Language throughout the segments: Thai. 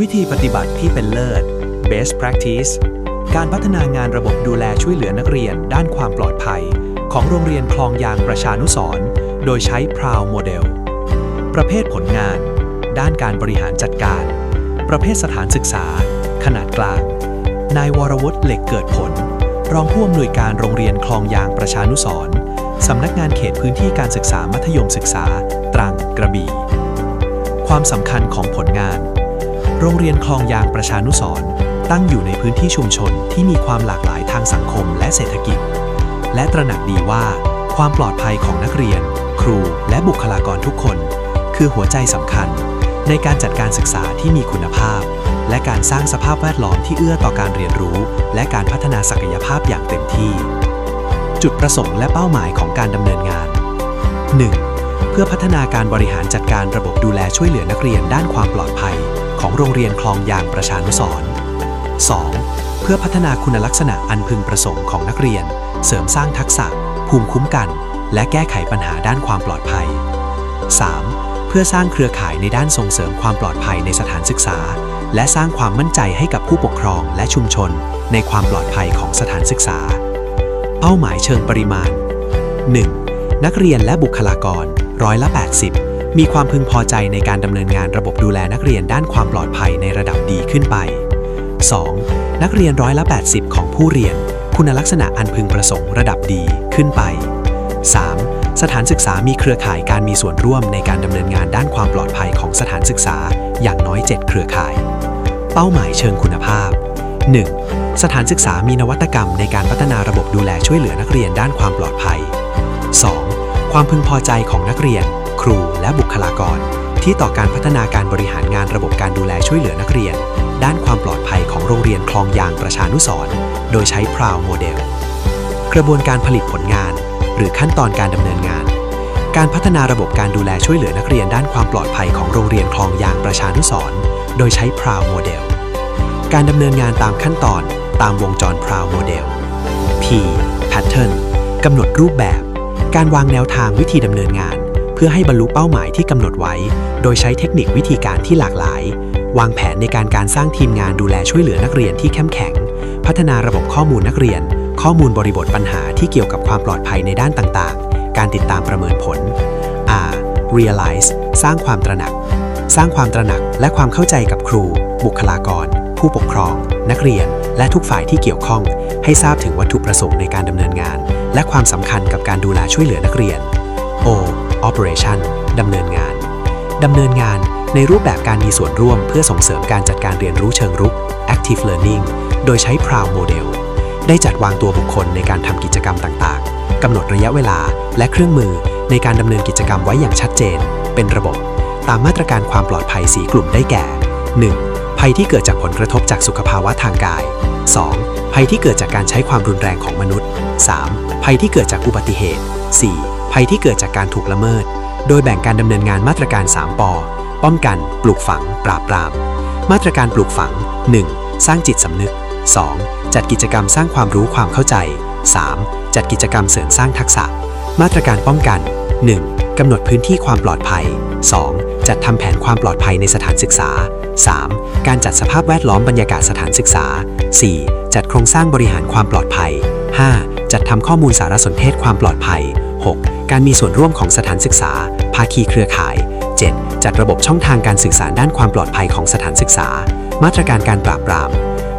วิธีปฏิบัติที่เป็นเลิศ best practice การพัฒนางานระบบดูแลช่วยเหลือนักเรียนด้านความปลอดภัย ของโรงเรียนคลองยางประชานุสรโดยใช้ PROUD Model ประเภทผลงาน ด้านการบริหารจัดการ ประเภทสถานศึกษา ขนาดกลาง นายวรวุฒิเหล็กเกิดผล รองผู้อำนวยการโรงเรียนคลองยางประชานุสรสำนักงานเขตพื้นที่การศึกษามัธยมศึกษา ตรังกระบี่ ความสำคัญของผลงาน โรงเรียนคลองยางประชานุสร์ตั้งอยู่ในพื้นที่ชุมชนที่มีความหลากหลายทางสังคมและเศรษฐกิจ และตระหนักดีว่า ความปลอดภัยของนักเรียน ครูและบุคลากรทุกคน คือหัวใจสำคัญ ในการจัดการศึกษาที่มีคุณภาพ และการสร้างสภาพแวดล้อมที่เอื้อต่อการเรียนรู้ และการพัฒนาศักยภาพอย่างเต็มที่ จุดประสงค์และเป้าหมายของการดำเนินงาน 1. เพื่อพัฒนาการบริหารจัดการระบบดูแลช่วยเหลือนักเรียนด้านความปลอดภัย ของโรงเรียนคลองยางประชานุสรณ์ 2. เพื่อพัฒนาคุณลักษณะอันพึงประสงค์ของนักเรียน เสริมสร้างทักษะ ภูมิคุ้มกัน และแก้ไขปัญหาด้านความปลอดภัย 3. เพื่อสร้างเครือข่ายในด้านส่งเสริมความปลอดภัยในสถานศึกษา และสร้างความมั่นใจให้กับผู้ปกครองและชุมชน ในความปลอดภัยของสถานศึกษา เป้าหมายเชิงปริมาณ 1. นักเรียนและบุคลากรร้อยละ 80 มีความพึงพอใจในการดำเนินงานระบบดูแลนักเรียนด้านความปลอดภัยในระดับดีขึ้นไป 2. นักเรียนร้อยละ 80 ของผู้เรียน คุณลักษณะอันพึงประสงค์ระดับดีขึ้นไป 3. สถานศึกษามีเครือข่ายการมีส่วนร่วมในการดำเนินงานด้านความปลอดภัยของสถานศึกษาอย่างน้อย 7 เครือข่าย เป้าหมายเชิงคุณภาพ 1. สถานศึกษามีนวัตกรรมในการพัฒนาระบบดูแลช่วยเหลือนักเรียนด้านความปลอดภัย 2. ความพึงพอใจของนักเรียน ครูและบุคลากร ที่ต่อการพัฒนาการบริหารงานระบบการดูแลช่วยเหลือนักเรียน ด้านความปลอดภัยของโรงเรียนคลองยางประชานุสรโดยใช้ PROUD Model กระบวนการผลิตผลงาน หรือขั้นตอนการดำเนินงาน การพัฒนาระบบการดูแลช่วยเหลือนักเรียนด้านความปลอดภัยของโรงเรียนคลองยางประชานุสรโดยใช้ PROUD Model การดำเนินงานตามขั้นตอนตามวงจร PROUD Model P Pattern กำหนดรูปแบบ การวางแนวทางวิธีดำเนินงาน เพื่อให้บรรลุเป้าหมายที่กำหนดไว้ โดยใช้เทคนิควิธีการที่หลากหลาย วางแผนในการการสร้างทีมงานดูแลช่วยเหลือนักเรียนที่เข้มแข็ง พัฒนาระบบข้อมูลนักเรียน ข้อมูลบริบทปัญหาที่เกี่ยวกับความปลอดภัยในด้านต่างๆ การติดตามประเมินผล R realize สร้างความตระหนัก สร้างความตระหนักและความเข้าใจกับครู บุคลากร ผู้ปกครอง นักเรียน และทุกฝ่ายที่เกี่ยวข้อง ให้ทราบถึงวัตถุประสงค์ในการดำเนินงาน และความสำคัญกับการดูแลช่วยเหลือนักเรียน O operation ดำเนินงาน ดำเนินงานในรูปแบบการมีส่วนร่วมเพื่อส่งเสริมการจัดการเรียนรู้เชิงรุก active learning โดยใช้ PROUD Model ได้จัดวางตัวบุคคลในการทำกิจกรรมต่างๆ กำหนดระยะเวลาและเครื่องมือในการดำเนินกิจกรรมไว้อย่างชัดเจน เป็นระบบ ตามมาตรการความปลอดภัย 4 กลุ่มได้แก่ 1. ภัยที่เกิดจากผลกระทบจากสุขภาวะทางกาย 2. ภัยที่เกิดจากการใช้ความรุนแรงของมนุษย์ 3. ภัยที่เกิดจากอุบัติเหตุ 4. ภัยที่เกิดจากการถูกละเมิด โดยแบ่งการดำเนินงานมาตรการ 3ปอป้องกัน ปลูกฝัง ปราบปราม มาตรการปลูกฝัง 1. สร้างจิตสำนึก 2. จัดกิจกรรมสร้างความรู้ความเข้าใจ 3. จัดกิจกรรมเสริมสร้างทักษะ มาตรการป้องกัน 1. กำหนดพื้นที่ความปลอดภัย 2. จัดทำแผนความปลอดภัยในสถานศึกษา 3. การจัดสภาพแวดล้อมบรรยากาศสถานศึกษา 4. จัดโครงสร้างบริหารความปลอดภัย 5. จัดทำข้อมูลสารสนเทศความปลอดภัย 6. การมีส่วนร่วมของสถานศึกษา ภาคีเครือข่าย 7. จัดระบบช่องทางการสื่อสารด้านความปลอดภัยของสถานศึกษา มาตรการการปราบปราม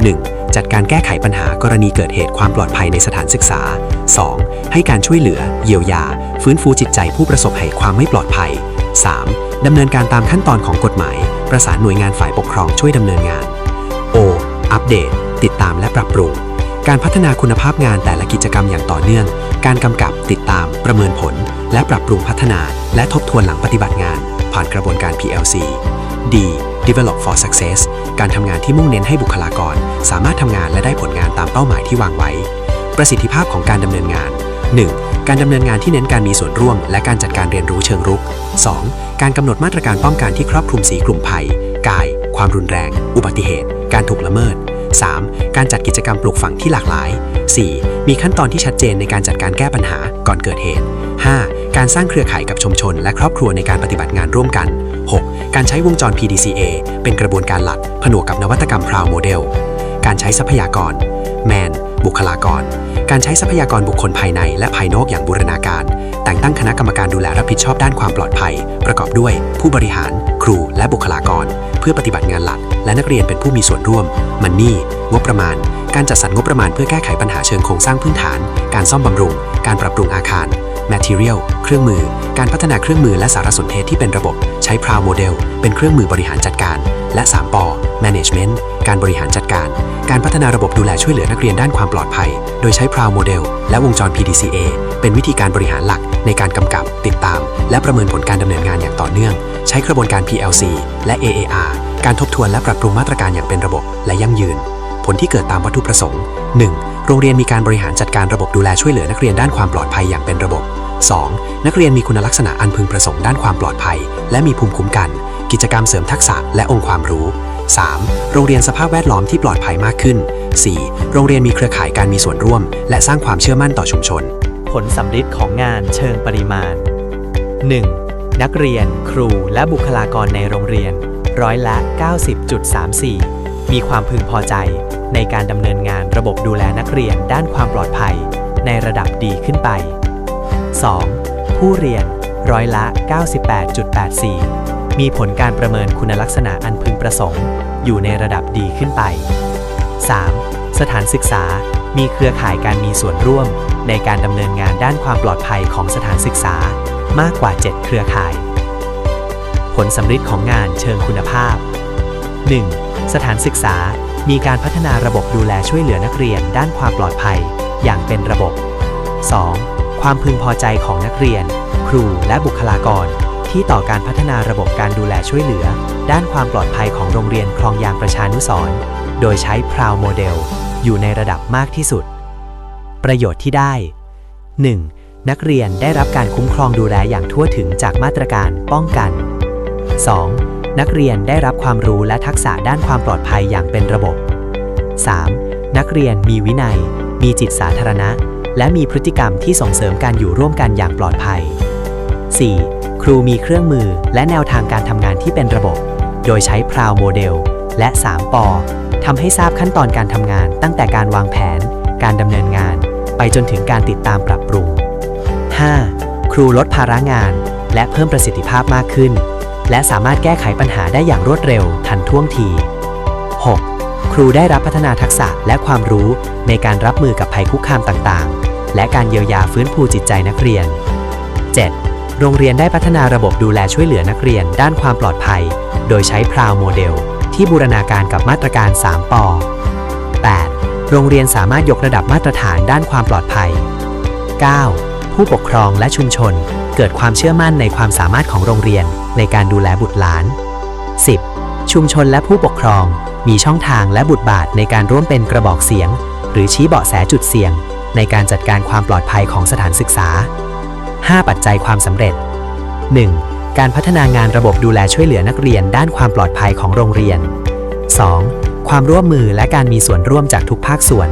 1. จัดการแก้ไขปัญหากรณีเกิดเหตุความปลอดภัยในสถานศึกษา 2. ให้การช่วยเหลือ เยียวยา ฟื้นฟูจิตใจผู้ประสบเหตุความไม่ปลอดภัย 3. ดำเนินการตามขั้นตอนของกฎหมาย ประสานหน่วยงานฝ่ายปกครองช่วยดำเนินงาน O อัปเดต ติดตามและปรับปรุง การพัฒนาคุณภาพงานแต่ละกิจกรรมอย่างต่อเนื่อง การกำกับติดตามประเมินผล และปรับปรุงพัฒนา และทบทวนหลังปฏิบัติงาน ผ่านกระบวนการ PLC D develop for success การทำงานที่มุ่งเน้นให้บุคลากร สามารถทำงานและได้ผลงานตามเป้าหมายที่วางไว้ ประสิทธิภาพของการดำเนินงาน 1. การดำเนินงานที่เน้นการมีส่วนร่วม และการจัดการเรียนรู้เชิงรุก 2. การกำหนดมาตรการป้องกันที่ครอบคลุมสีกลุ่มภัย กาย ความรุนแรง อุบัติเหตุ การถูกละเมิด 3. การจัดกิจกรรมปลูกฝังที่หลากหลาย 4. มีขั้นตอนที่ชัดเจนในการจัดการแก้ปัญหาก่อนเกิดเหตุ 5. การสร้างเครือข่ายกับชุมชน และครอบครัวในการปฏิบัติงานร่วมกัน 6. การใช้วงจร PDCA เป็นกระบวนการหลัก ผนวกกับนวัตกรรมพราวโมเดล การใช้ทรัพยากร Man บุคลากร การใช้ทรัพยากรบุคคลภายในและภายนอกอย่างบูรณาการ แต่งตั้งคณะกรรมการดูแลรับผิดชอบด้านความปลอดภัย ประกอบด้วย ผู้บริหาร ครูและบุคลากร เพื่อปฏิบัติงานหลัก และนักเรียนเป็นผู้มีส่วนร่วม มันนี่ งบประมาณ การจัดสรรงบประมาณเพื่อแก้ไขปัญหาเชิงโครงสร้างพื้นฐาน การซ่อมบำรุง การปรับปรุงอาคาร Material เครื่องมือ การพัฒนาเครื่องมือและสารสนเทศที่เป็นระบบ ใช้ Proud Model เป็นเครื่องมือบริหารจัดการ และ 3ป Management การบริหารจัดการ การพัฒนาระบบดูแลช่วยเหลือนักเรียนด้านความปลอดภัย โดยใช้ Proud Model และวงจร PDCA เป็นวิธีการบริหารหลักในการกำกับ ติดตาม และประเมินผลการดำเนินงานอย่างต่อเนื่อง ใช้กระบวนการ PLC และ AAR การทบทวนและปรับปรุงมาตรการอย่างเป็นระบบและยั่งยืน ผลที่เกิดตามวัตถุประสงค์ 1. โรงเรียนมีการบริหารจัดการระบบดูแลช่วยเหลือนักเรียนด้านความปลอดภัยอย่างเป็นระบบ 2. นักเรียนมีคุณลักษณะอันพึงประสงค์ด้านความปลอดภัย และมีภูมิคุ้มกัน กิจกรรมเสริมทักษะและองค์ความรู้ 3. โรงเรียนสภาพแวดล้อมที่ปลอดภัยมากขึ้น 4. โรงเรียนมีเครือข่ายการมีส่วนร่วม และสร้างความเชื่อมั่นต่อชุมชน ผลสำลิดของงานเชิงปริมาณ 1. นักเรียน ครู และบุคลากรในโรงเรียน ร้อยละ 90.34 มีความพึงพอใจ ในการดำเนินงานระบบดูแลนักเรียนด้านความปลอดภัย ในระดับดีขึ้นไป 2. ผู้เรียน ร้อยละ 98.84 มีผลการประเมินคุณลักษณะอันพึงประสงค์ อยู่ในระดับดีขึ้นไป 3. สถานศึกษา มีเครือข่ายการมีส่วนร่วม ในการดำเนินงานด้านความปลอดภัยของสถานศึกษามากกว่า 7 เครือข่าย ผลสำลิดของงานเชิงคุณภาพ 1. สถานศึกษา มีการพัฒนาระบบดูแลช่วยเหลือนักเรียนด้านความปลอดภัย อย่างเป็นระบบ 2. ความพึงพอใจของนักเรียน ครูและบุคลากร ที่ต่อการพัฒนาระบบการดูแลช่วยเหลือ ด้านความปลอดภัยของโรงเรียนคลองยางประชานุสรณ์โดยใช้ Proud Model อยู่ในระดับมากที่สุด ประโยชน์ที่ได้ 1. นักเรียนได้รับการคุ้มครองดูแลอย่างทั่วถึงจากมาตรการป้องกัน 2. นักเรียนได้รับความรู้และทักษะด้านความปลอดภัยอย่างเป็นระบบ 3. นักเรียนมีวินัย มีจิตสาธารณะ และมีพฤติกรรมที่ส่งเสริมการอยู่ร่วมกันอย่างปลอดภัย 4. ครูมีเครื่องมือและแนวทางการทำงานที่เป็นระบบ โดยใช้ Proud Model และ 3ปอทำให้ทราบขั้นตอนการทำงาน ตั้งแต่การวางแผน การดำเนินงาน ไปจนถึงการติดตามปรับปรุง 5. ครูลดภาระงาน และเพิ่มประสิทธิภาพมากขึ้น และสามารถแก้ไขปัญหาได้อย่างรวดเร็วทันท่วงที 6. ครูได้รับพัฒนาทักษะและความรู้ในการรับมือกับภัยคุกคามต่างๆ และการเยียวยาฟื้นฟูจิตใจนักเรียน 7. โรงเรียนได้พัฒนาระบบดูแลช่วยเหลือนักเรียนด้านความปลอดภัย โดยใช้ Proud Model ที่บูรณาการกับมาตรการ 3ป 8. โรงเรียนสามารถยกระดับมาตรฐานด้านความปลอดภัย 9. ผู้ปกครองและชุมชน เกิดความเชื่อมั่นในความสามารถของโรงเรียนในการดูแลบุตรหลาน 10. ชุมชนและผู้ปกครอง มีช่องทางและบุตรบาทในการร่วมเป็นกระบอกเสียง หรือชี้เบาะแสจุดเสี่ยง ในการจัดการความปลอดภัยของสถานศึกษา 5 ปัจจัยความสำเร็จ 1. การพัฒนางานระบบดูแลช่วยเหลือนักเรียนด้านความปลอดภัยของโรงเรียน 2. ความร่วมมือและการมีส่วนร่วมจากทุกภาคส่วน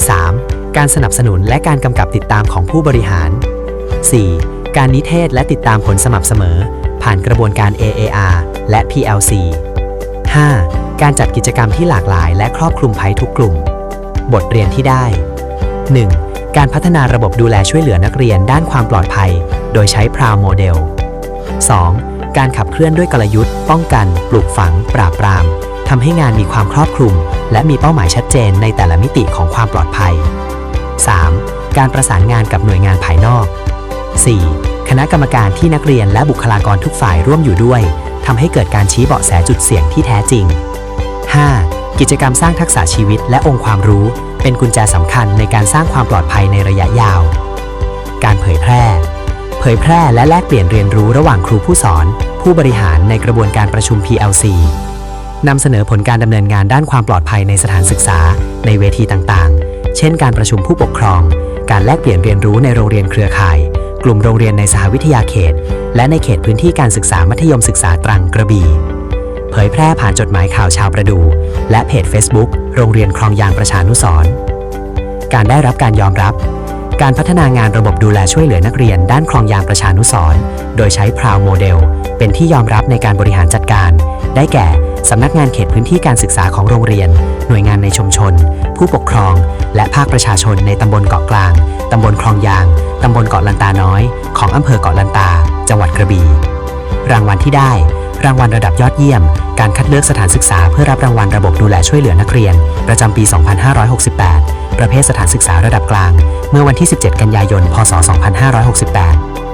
3. การสนับสนุนและการกำกับติดตามของผู้บริหาร 4. การนิเทศและติดตามผลสม่ำเสมอ ผ่านกระบวนการ AAR และ PLC 5. การจัดกิจกรรมที่หลากหลายและครอบคลุมภัยทุกกลุ่ม บทเรียนที่ได้ 1. การพัฒนาระบบดูแลช่วยเหลือนักเรียนด้านความปลอดภัย โดยใช้ Proud Model 2. การขับเคลื่อนด้วยกลยุทธ์ ป้องกัน ปลูกฝัง ปราบปรามทำให้งานมีความครอบคลุม และมีเป้าหมายชัดเจนในแต่ละมิติของความปลอดภัย 3. การประสานงานกับหน่วยงานภายนอก 4. คณะกรรมการที่นักเรียนและบุคลากรทุกฝ่ายร่วมอยู่ด้วยทำให้เกิดการชี้เบาะแสจุดเสี่ยงที่แท้จริง 5. กิจกรรมสร้างทักษะชีวิตและองค์ความรู้เป็นกุญแจสำคัญในการสร้างความปลอดภัยในระยะยาว การเผยแพร่ เผยแพร่และแลกเปลี่ยนเรียนรู้ระหว่างครูผู้สอน ผู้บริหารในกระบวนการประชุม PLC นำเสนอผลการดำเนินงานด้านความปลอดภัยในสถานศึกษา ในเวทีต่างๆ เช่น การประชุมผู้ปกครอง การแลกเปลี่ยนเรียนรู้ในโรงเรียนเครือข่าย กลุ่มโรงเรียนในสหวิทยาเขต และในเขตพื้นที่การศึกษามัธยมศึกษาตรังกระบี่เผยแพร่ผ่านจดหมายข่าวชาวประดู และเพจ Facebook โรงเรียนคลองยางประชานุสรการได้รับการยอมรับ การพัฒนางานระบบดูแลช่วยเหลือนักเรียนด้านคลองยางประชานุสรโดยใช้พราวโมเดล เป็นที่ยอมรับในการบริหารจัดการ ได้แก่สำนักงานเขตพื้นที่การศึกษาของโรงเรียน หน่วยงานในชุมชน ผู้ปกครอง และภาคประชาชนในตำบลเกาะกลาง ตำบลคลองยาง ตำบลเกาะลันตาน้อย ของอำเภอเกาะลันตา จังหวัดกระบี่ รางวัลที่ได้ รางวัลระดับยอดเยี่ยม การคัดเลือกสถานศึกษาเพื่อรับรางวัลระบบดูแลช่วยเหลือนักเรียน ประจำปี 2568 ประเภทสถานศึกษาระดับกลาง เมื่อวันที่ 17 กันยายน พศ 2568